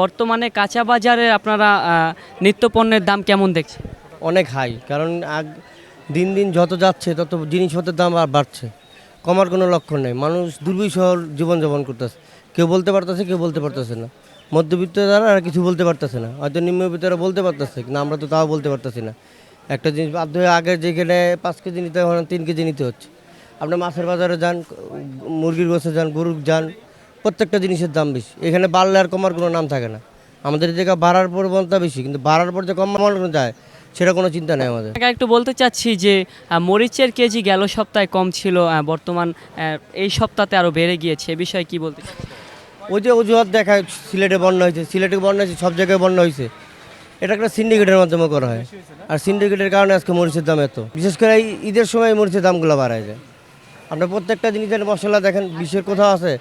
বর্তমানে কাঁচা বাজারে আপনারা নিত্যপণ্যের দাম কেমন দেখছেন? অনেক হাই, কারণ আগ, দিন দিন যত যাচ্ছে, তত জিনিসপত্রের দাম আর বাড়ছে। কমার কোনো লক্ষণ নেই। মানুষ দুর্বিষহ জীবনযাপন করতেছে। কেউ বলতে পারতেছে, কেউ বলতে পারতেছে না। মধ্যবিত্ত দ্বারা আর কিছু বলতে পারতেছে না। হয়তো নিম্নবিত্তরা বলতে পারতেছে, কিন্তু আমরা তো তাও বলতে পারতেছি না। একটা জিনিস বাধ্য হয়ে আগে যেখানে পাঁচ কেজি নিতে হয় তিন কেজি নিতে হচ্ছে। আপনি মাছের বাজারে যান, মুরগির গোছে যান, গরুর যান প্রত্যেকটা জিনিসের দাম বেশি। এখানে বাড়লে আর কমার কোনো নাম থাকে না। আমাদের জায়গা বাড়ার পরিমাণটা বেশি কিন্তু বাড়ার পর যে কমানো যায় সেটা কোনো চিন্তা নেই আমাদের। একটু বলতে চাচ্ছি যে মরিচের কেজি গেল সপ্তাহে কম ছিল বর্তমান এই সপ্তাহে আরও বেড়ে গিয়েছে এ বিষয়ে কি বলতে? ওই যে অজুহাত দেখায় সিলেটে বন্যা হয়েছে সিলেটে বন্যা হয়েছে সব জায়গায় বন্যা হয়েছে। এটা একটা সিন্ডিকেটের মাধ্যমে করা হয়। আর সিন্ডিকেটের কারণে আজকে মরিচের দাম এত। বিশেষ করে এই ঈদের সময় মরিচের দামগুলো বাড়ায় যায়। আপনার প্রত্যেকটা জিনিসের মশলা দেখেন বিশ্বের কোথাও আছে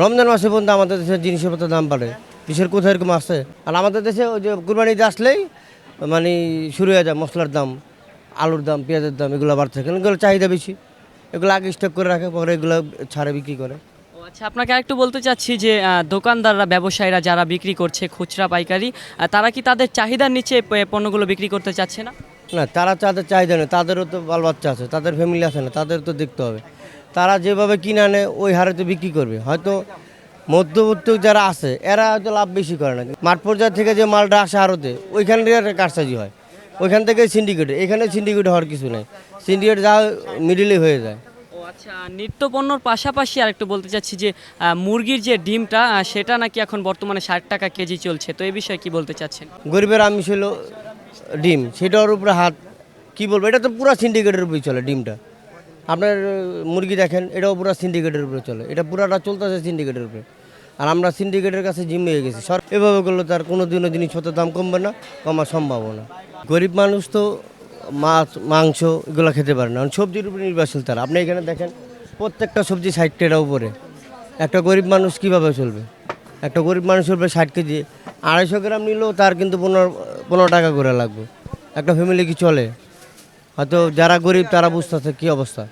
রমজান মাসে পর্যন্ত আমাদের দেশে জিনিসপত্রের দাম বাড়ে। বিশ্বের কোথায় এরকম আছে? আর আমাদের দেশে ওই যে কুরবানিতে আসলেই মানে শুরু হয়ে যায় মশলার দাম আলুর দাম পেঁয়াজের দাম এগুলো বাড়তে থাকে। এগুলো চাহিদা বেশি। এগুলো আগে স্টক করে রাখে পরে এগুলো ছাড়ে বিক্রি করে। আচ্ছা আপনাকে একটু বলতে চাচ্ছি যে দোকানদাররা ব্যবসায়ীরা যারা বিক্রি করছে খুচরা পাইকারি তারা কি তাদের চাহিদার নিচে পণ্যগুলো বিক্রি করতে চাচ্ছে না? না তারা তাদের চাহিদা নেই। তাদেরও তো বাল বাচ্চা আছে তাদের ফ্যামিলি আছে না তাদের তো দেখতে হবে। তারা যেভাবে কিনে আনে ওই হারে তো বিক্রি করবে। হয়তো মধ্যবর্তী যারা আছে এরা হয়তো লাভ বেশি করে না। মাঠ পর্যায় থেকে যে মালটা আসে আরতে ওইখান থেকে কারসাজি হয়। ওইখান থেকে সিন্ডিকেট এখানে সিন্ডিকেট হওয়ার কিছু নেই। সিন্ডিকেট যা মিডিলে হয়ে যায়। ও আচ্ছা নিত্য পণ্যর পাশাপাশি আর একটু বলতে চাচ্ছি যে মুরগির যে ডিমটা সেটা নাকি এখন বর্তমানে ষাট টাকা কেজি চলছে। তো এই বিষয়ে কি বলতে চাচ্ছেন? গরিবের আমিষ হলো ডিম। সেটার উপরে হাত কি বলব? এটা তো পুরো সিন্ডিকেটের উপরে চলে ডিমটা। আপনার মুরগি দেখেন, এটাও পুরো সিন্ডিকেটের উপরে চলে। এটা পুরাটা চলতেছে সিন্ডিকেটের উপরে। আর আমরা সিন্ডিকেটের কাছে জিম হয়ে গেছি। সর এভাবে করলে তার কোনো দিনও জিনিসপত্রের দাম কমবে না, কমার সম্ভাবনা। গরিব মানুষ তো মাছ, মাংস এগুলো খেতে পারে না। সবজির উপরে নির্ভরশীল তারা। আপনি এখানে দেখেন, প্রত্যেকটা সবজি ষাট টাকা উপরে। একটা গরিব মানুষ কীভাবে চলবে? একটা গরিব মানুষের উপরে ষাট কেজি। আড়াইশো গ্রাম নিলেও তার কিন্তু পনেরো পনেরো টাকা করে লাগবে। একটা ফ্যামিলি কি চলে? হয়তো যারা গরিব তারা বুঝতেছে কী অবস্থা।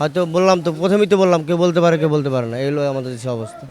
হয়তো বললাম তো, প্রথমেই তো বললাম, কেউ বলতে পারে, কেউ বলতে পারে না। এগুলো আমাদের দেশের অবস্থা।